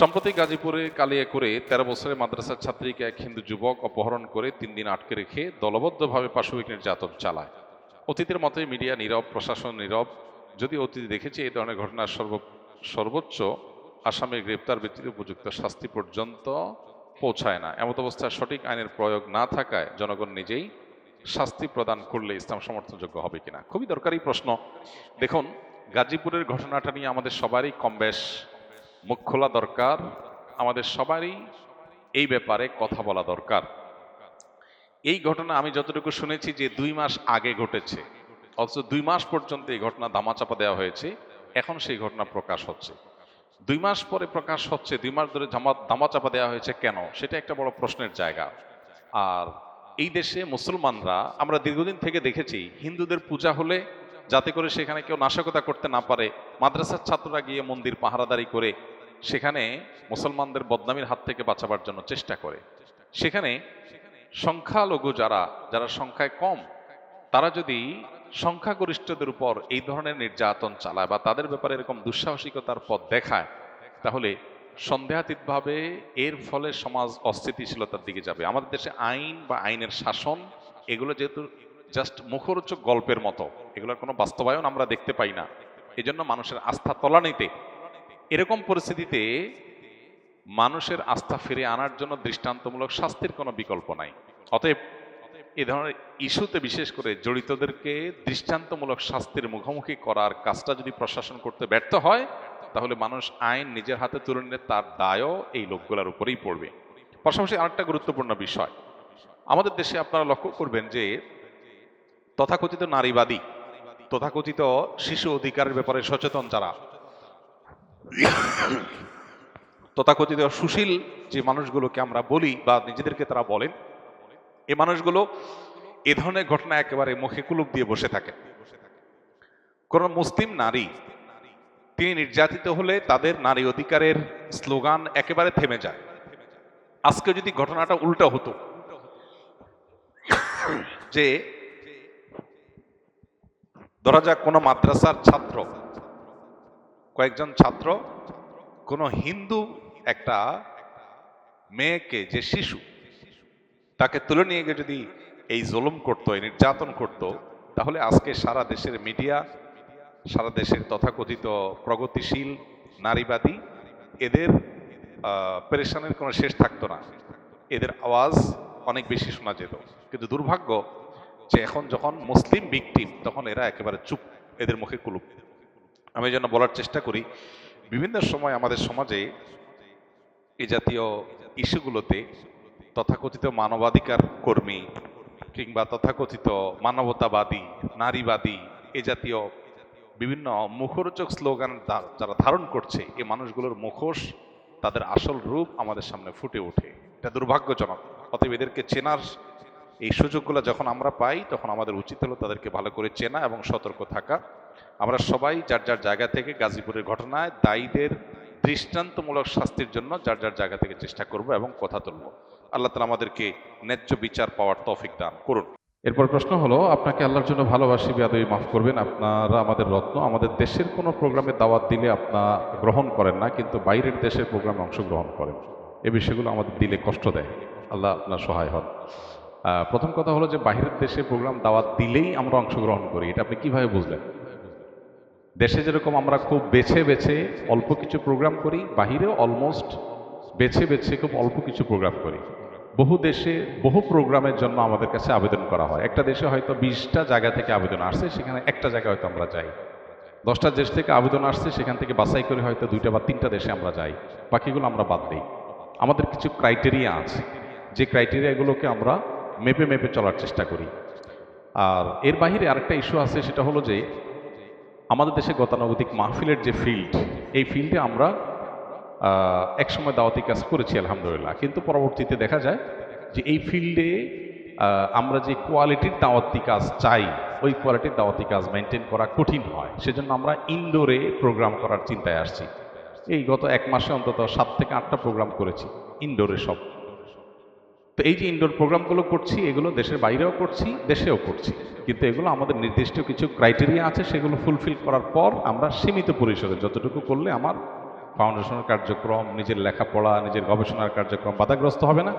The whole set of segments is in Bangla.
সম্প্রতি গাজীপুরে কালিয়া করে তেরো বছরের মাদ্রাসার ছাত্রীকে এক হিন্দু যুবক অপহরণ করে তিন দিন আটকে রেখে দলবদ্ধভাবে পাশবিক নির্যাতন চালায়। অতীতের মতোই মিডিয়া নীরব, প্রশাসন নীরব, যদি অতীত দেখেছি এই ধরনের ঘটনার সর্ব, সর্বোচ্চ আসামির গ্রেপ্তার ব্যক্তির উপযুক্ত শাস্তি পর্যন্ত পৌঁছায় না। এমত অবস্থায় সঠিক আইনের প্রয়োগ না থাকায় জনগণ নিজেই শাস্তি প্রদান করলে ইসলাম সমর্থনযোগ্য হবে কিনা? খুবই দরকারি প্রশ্ন। দেখুন, গাজীপুরের ঘটনাটা নিয়ে আমাদের সবারই কম বেশ মুখ খোলা দরকার। আমাদের সবারই এই ব্যাপারে কথা বলা দরকার। এই ঘটনা আমি যতটুকু শুনেছি যে দুই মাস আগে ঘটেছে। অথচ দুই মাস পর্যন্ত এই ঘটনা দামাচাপা দেওয়া হয়েছে। এখন সেই ঘটনা প্রকাশ হচ্ছে। দুই মাস পরে প্রকাশ হচ্ছে, দুই মাস ধরে দামাচাপা দেওয়া হয়েছে কেন? সেটা একটা বড় প্রশ্নের জায়গা। আর এই দেশে মুসলমানরা, আমরা দীর্ঘদিন থেকে দেখেছি, হিন্দুদের পূজা হলে যাতে করে সেখানে কেউ নাশকতা করতে না পারে। মাদ্রাসার ছাত্ররা গিয়ে মন্দির পাহারাদারি করে সেখানে মুসলমানদের বদনামির হাত থেকে বাঁচাবার জন্য চেষ্টা করে। সেখানে সংখ্যালঘু যারা যারা সংখ্যায় কম, তারা যদি সংখ্যাগরিষ্ঠদের উপর এই ধরনের নির্যাতন চালায় বা তাদের ব্যাপারে এরকম দুঃসাহসিকতার পথ দেখায়, তাহলে সন্দেহাতীতভাবে এর ফলে সমাজ অস্থিতিশীলতার দিকে যাবে। আমাদের দেশে আইন বা আইনের শাসন, এগুলো যেহেতু জাস্ট মুখরোচক গল্পের মতো। এগুলোর কোনো বাস্তবায়ন আমরা দেখতে পাই না। এজন্য মানুষের আস্থা তলানিতে। এরকম পরিস্থিতিতে মানুষের আস্থা ফিরে আনার জন্য দৃষ্টান্তমূলক শাস্তির কোনো বিকল্প নাই। অতএব এ ধরনের ইস্যুতে বিশেষ করে জড়িতদেরকে দৃষ্টান্তমূলক শাস্তির মুখোমুখি করার কাজটা যদি প্রশাসন করতে ব্যর্থ হয়, তাহলে মানুষ আইন নিজের হাতে তুলে নিলে তার দায়ও এই লোকগুলোর উপরেই পড়বে। পাশাপাশি আরেকটা গুরুত্বপূর্ণ বিষয়। আমাদের দেশে আপনারা লক্ষ্য করবেন যে তথাকথিত নারীবাদী, তথাকথিত শিশু অধিকারের ব্যাপারে সচেতন যারা। তথাকথিত সুশীল যে মানুষগুলোকে আমরা বলি বা নিজেদেরকে তারা বলেন, এ মানুষগুলো এ ধরনের ঘটনা একেবারে মুখে কুলুপ দিয়ে বসে থাকে। কোন মুসলিম নারী, তিনি নির্যাতিত হলে তাদের নারী অধিকারের স্লোগান একেবারে থেমে যায়। আজকে যদি ঘটনাটা উল্টো হতো, যে ধরা যাক কোনো মাদ্রাসার ছাত্র। কয়েকজন ছাত্র, কোনো হিন্দু একটা মেয়েকে, যে শিশু, তাকে তুলে নিয়ে গিয়ে যদি এই জুলুম করতো, এই নির্যাতন করত, তাহলে আজকে সারা দেশের মিডিয়া, সারা দেশের তথাকথিত প্রগতিশীল নারীবাদী, এদের পেরেশানের কোনো শেষ থাকতো না। এদের আওয়াজ অনেক বেশি শোনা যেত। কিন্তু দুর্ভাগ্য যে এখন যখন মুসলিম ভিকটিম তখন এরা একেবারে চুপ, এদের মুখে কুলুপ। আমি যেন বলার চেষ্টা করি, বিভিন্ন সময় আমাদের সমাজে এই জাতীয় ইস্যুগুলোতে তথাকথিত মানবাধিকার কর্মী কিংবা তথাকথিত মানবতাবাদী, নারীবাদী এ জাতীয় বিভিন্ন মুখরোচক স্লোগান যারা ধারণ করছে এই মানুষগুলোর মুখোশ তাদের আসল রূপ আমাদের সামনে ফুটে ওঠে। এটা দুর্ভাগ্যজনক। অতএব এদেরকে চেনার এই সুযোগগুলো যখন আমরা পাই, তখন আমাদের উচিত হলো তাদেরকে ভালো করে চেনা এবং সতর্ক থাকা। আমরা সবাই যার যার জায়গা থেকে গাজীপুরের ঘটনায় দায়ীদের দৃষ্টান্তমূলক শাস্তির জন্য যার যার জায়গা থেকে চেষ্টা করব এবং কথা তুলব। আল্লাহ তালা আমাদেরকে ন্যায্য বিচার পাওয়ার তৌফিক দান করুন। এরপর প্রশ্ন হলো, আপনাকে আল্লাহর জন্য ভালোবাসি, বেয়াদবি মাফ করবেন। আপনারা আমাদের রত্ন, আমাদের দেশের কোনো প্রোগ্রামে দাওয়াত দিলে আপনারা গ্রহণ করেন না, কিন্তু বাইরের দেশের প্রোগ্রামে অংশগ্রহণ করেন। এই বিষয়গুলো আমাদের দিলে কষ্ট দেয়। আল্লাহ আপনার সহায় হন। প্রথম কথা হলো যে বাইরের দেশে প্রোগ্রাম দাওয়াত দিলেই আমরা অংশগ্রহণ করি। এটা আপনি কীভাবে বুঝলেন? দেশে যেরকম আমরা খুব বেছে বেছে অল্প কিছু প্রোগ্রাম করি, বাহিরেও অলমোস্ট বেছে বেছে খুব অল্প কিছু প্রোগ্রাম করি। বহু দেশে বহু প্রোগ্রামের জন্য আমাদের কাছে আবেদন করা হয়। একটা দেশে হয়তো বিশটা জায়গা থেকে আবেদন আসছে, সেখানে একটা জায়গায় হয়তো আমরা যাই। দশটা দেশ থেকে আবেদন আসছে, সেখান থেকে বাছাই করে হয়তো দুইটা বা তিনটা দেশে আমরা যাই। বাকিগুলো আমরা বাদ দিই। আমাদের কিছু ক্রাইটেরিয়া আছে। যে ক্রাইটেরিয়াগুলোকে আমরা মেপে মেপে চলার চেষ্টা করি। আর এর বাইরে আরেকটা ইস্যু আছে, সেটা হলো যে আমাদের দেশে গতানুগতিক মাহফিলের যে ফিল্ড এই ফিল্ডে আমরা একসময় দাওয়াতি কাজ করেছি, আলহামদুলিল্লাহ। কিন্তু পরবর্তীতে দেখা যায় যে এই ফিল্ডে আমরা যে কোয়ালিটির দাওয়াতি কাজ চাই, ওই কোয়ালিটির দাওয়াতি কাজ মেনটেন করা কঠিন হয়। সেজন্য আমরা ইনডোরে প্রোগ্রাম করার চিন্তায় আসছি। এই গত এক মাসে অন্তত সাত থেকে আটটা প্রোগ্রাম করেছি ইনডোরে সব। তো এই যে ইনডোর প্রোগ্রামগুলো করছি, এগুলো দেশের বাইরেও করছি, দেশেও করছি। কিন্তু এগুলো আমাদের নির্দিষ্ট কিছু ক্রাইটেরিয়া আছে, সেগুলো ফুলফিল করার পর আমরা সীমিত পরিসরে যতটুকু করলে আমার ফাউন্ডেশনের কার্যক্রম, নিজের লেখাপড়া, নিজের গবেষণার কার্যক্রম বাধাগ্রস্ত হবে না।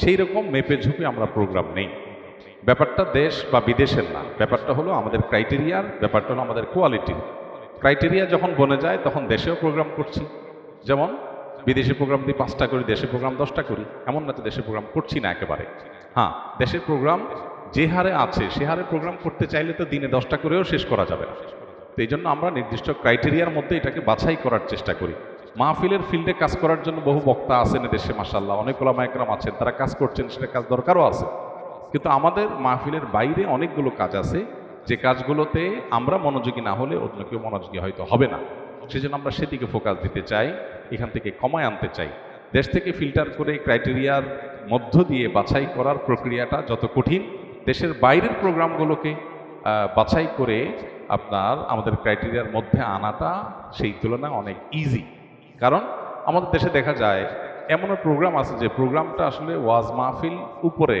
সেই রকম মেপে ঝুঁকে আমরা প্রোগ্রাম নেই। ব্যাপারটা দেশ বা বিদেশের না। ব্যাপারটা হলো আমাদের ক্রাইটেরিয়ার ব্যাপারটা হলো আমাদের কোয়ালিটি ক্রাইটেরিয়া যখন বনে যায়, তখন দেশেও প্রোগ্রাম করছি। যেমন বিদেশি প্রোগ্রাম দিয়ে পাঁচটা করি দেশের প্রোগ্রাম দশটা করি। এমন না তো দেশের প্রোগ্রাম করছি না একেবারে। হ্যাঁ দেশের প্রোগ্রাম যে হারে আছে, সে হারে প্রোগ্রাম করতে চাইলে তো দিনে দশটা করেও শেষ করা যাবে না। তো এই জন্য আমরা নির্দিষ্ট ক্রাইটেরিয়ার মধ্যে এটাকে বাছাই করার চেষ্টা করি। মাহফিলের ফিল্ডে কাজ করার জন্য বহু বক্তা আছেন দেশে মাসাল্লাহ অনেক ওলামায়করাম আছেন, তারা কাজ করছেন, সেটা কাজ দরকারও আছে। কিন্তু আমাদের মাহফিলের বাইরে অনেকগুলো কাজ আছে। যে কাজগুলোতে আমরা মনোযোগী না হলে অন্য কেউ মনোযোগী হয়তো হবে না। সেজন্য আমরা সেদিকে ফোকাস দিতে চাই, এখান থেকে কমায় আনতে চাই। দেশ থেকে ফিল্টার করে ক্রাইটেরিয়ার মধ্য দিয়ে বাছাই করার প্রক্রিয়াটা যত কঠিন, দেশের বাইরের প্রোগ্রামগুলোকে বাছাই করে আপনার আমাদের ক্রাইটেরিয়ার মধ্যে আনাটা সেই তুলনায় অনেক ইজি কারণ আমাদের দেশে দেখা যায়, এমনও প্রোগ্রাম আছে যে প্রোগ্রামটা আসলে ওয়াজ মাহফিল উপরে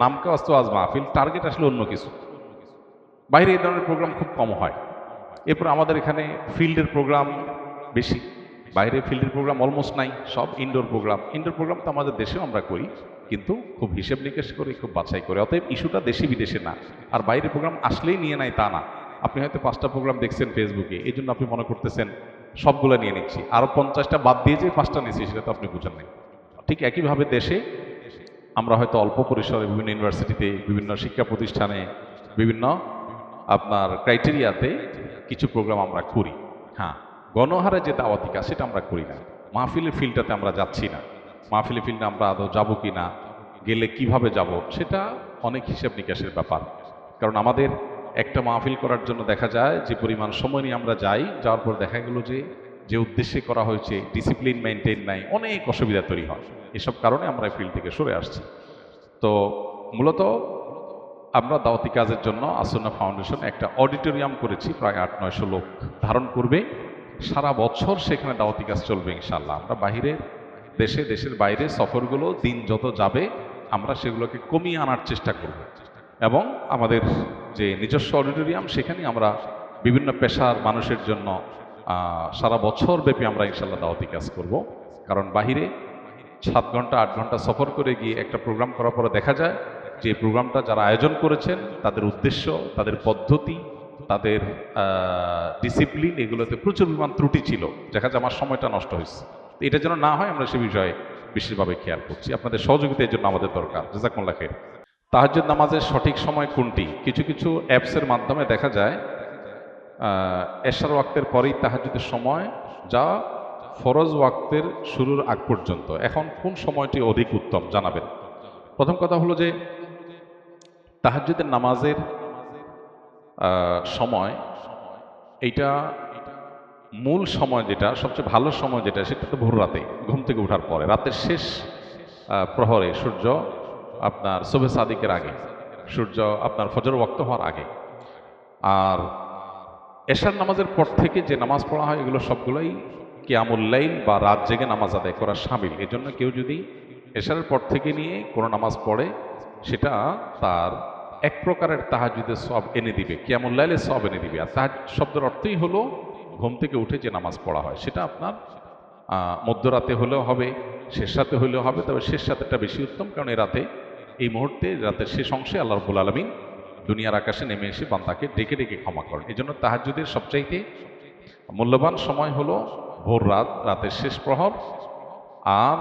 নামকে আসতে ওয়াজ মাহফিল টার্গেট আসলে অন্য কিছু। বাইরে এই ধরনের প্রোগ্রাম খুব কম হয়। এরপর আমাদের এখানে ফিল্ডের প্রোগ্রাম বেশি। বাইরে ফিল্ডের প্রোগ্রাম অলমোস্ট নাই, সব ইনডোর প্রোগ্রাম। ইনডোর প্রোগ্রাম তো আমাদের দেশেও আমরা করি, কিন্তু খুব হিসেব নিকেশ করে, খুব বাছাই করে। অতএব ইস্যুটা দেশি বিদেশে না। আর বাইরে প্রোগ্রাম আসলেই নিয়ে নেয় তা না। আপনি হয়তো পাঁচটা প্রোগ্রাম দেখছেন ফেসবুকে এই জন্য আপনি মনে করতেছেন, সবগুলো নিয়ে নিচ্ছি। আরও পঞ্চাশটা বাদ দিয়ে যে পাঁচটা নিচ্ছি, সেটা তো আপনি বুঝেন নাই। ঠিক একইভাবে দেশে আমরা হয়তো অল্প পরিসরে বিভিন্ন ইউনিভার্সিটিতে বিভিন্ন শিক্ষা প্রতিষ্ঠানে, বিভিন্ন আপনার ক্রাইটেরিয়াতে কিছু প্রোগ্রাম আমরা করি। হ্যাঁ গণহারে যে দাওয়াতি কাজ সেটা আমরা করি না। মাহফিলের ফিল্ডটাতে আমরা যাচ্ছি না। মাহফিলের ফিল্ডে আমরা আদৌ যাব কি না, গেলে কীভাবে যাব, সেটা অনেক হিসেব নিকাশের ব্যাপার। কারণ আমাদের একটা মাহফিল করার জন্য দেখা যায়, যে পরিমাণ সময় নিয়ে আমরা যাই, যাওয়ার পর দেখা গেল যে যে উদ্দেশ্যে করা হয়েছে ডিসিপ্লিন মেনটেন নাই, অনেক অসুবিধা তৈরি হয়। এসব কারণে আমরা ফিল্ড থেকে সরে আসছি। তো মূলত আমরা দাওয়াতি কাজের জন্য আসন্না ফাউন্ডেশন একটা অডিটোরিয়াম করেছি, প্রায় আট, নয়শো লোক ধারণ করবে। সারা বছর সেখানে দাওয়াতি কাজ চলবে ইনশাল্লাহ আমরা বাইরে দেশে, দেশের বাইরে সফরগুলো দিন যত যাবে, আমরা সেগুলোকে কমিয়ে আনার চেষ্টা করব। এবং আমাদের যে নিজস্ব অডিটোরিয়াম, সেখানে আমরা বিভিন্ন পেশার মানুষের জন্য সারা বছর ব্যাপী আমরা ইনশাল্লাহ দাওয়াতি কাজ করব। কারণ বাহিরে সাত ঘণ্টা, আট ঘণ্টা সফর করে গিয়ে একটা প্রোগ্রাম করার পরে দেখা যায় যে প্রোগ্রামটা যারা আয়োজন করেছেন, তাদের উদ্দেশ্য, তাদের পদ্ধতি, তাদের ডিসিপ্লিন এগুলোতে প্রচুর পরিমাণ ত্রুটি ছিল। দেখা যায় আমার সময়টা নষ্ট হয়েছে। এটা যেন না হয়, আমরা সে বিষয়ে বিশেষভাবে খেয়াল করছি। আপনাদের সহযোগিতা এর জন্য আমাদের দরকার। জাজাকুল্লাহ খের তাহাজ্জুদ নামাজের সঠিক সময় কোনটি? কিছু কিছু অ্যাপসের মাধ্যমে দেখা যায় এশার ওয়াক্তের পরেই তাহাজ্জুদের সময় যা ফরজ ওয়াক্তের শুরুর আগ পর্যন্ত। এখন কোন সময়টি অধিক উত্তম জানাবেন? প্রথম কথা হলো যে তাহাজ্জুদের নামাজের সময়, এইটা মূল সময় যেটা, সবচেয়ে ভালো সময় যেটা, সেটা তো ভোর রাতে, ঘুম থেকে ওঠার পরে। রাতের শেষ প্রহরে সূর্য আপনার শোভে সাদিকের আগে, সূর্য আপনার ফজর ওয়াক্ত হওয়ার আগে। আর এশার নামাজের পর থেকে যে নামাজ পড়া হয়, এগুলো সবগুলোই কিয়ামুল্লাইল বা রাত জেগে নামাজ আদায় করা সামিল। এজন্য কেউ যদি এশারের পর থেকে নিয়ে কোনো নামাজ পড়ে, সেটা তার এক প্রকারের তাহাজুদের সব এনে দিবে কিয়ামুল্লাইলের সব এনে দিবে। আর তাহাজ শব্দের অর্থই হলো ঘুম থেকে উঠে যে নামাজ পড়া হয়, সেটা আপনার মধ্যরাতে হলেও হবে, শেষ রাতে হলেও হবে, তবে শেষ রাতেরটা বেশি উত্তম, কারণ এই রাতে, এই মুহূর্তে, রাতের শেষ অংশে আল্লাহ রবুল আলমিন দুনিয়ার আকাশে নেমে এসে বান্দাকে ডেকে ডেকে ক্ষমা করেন। এই জন্য তাহাজুদের সবচাইতে মূল্যবান সময় হলো ভোর রাত, রাতের শেষ প্রহর, আর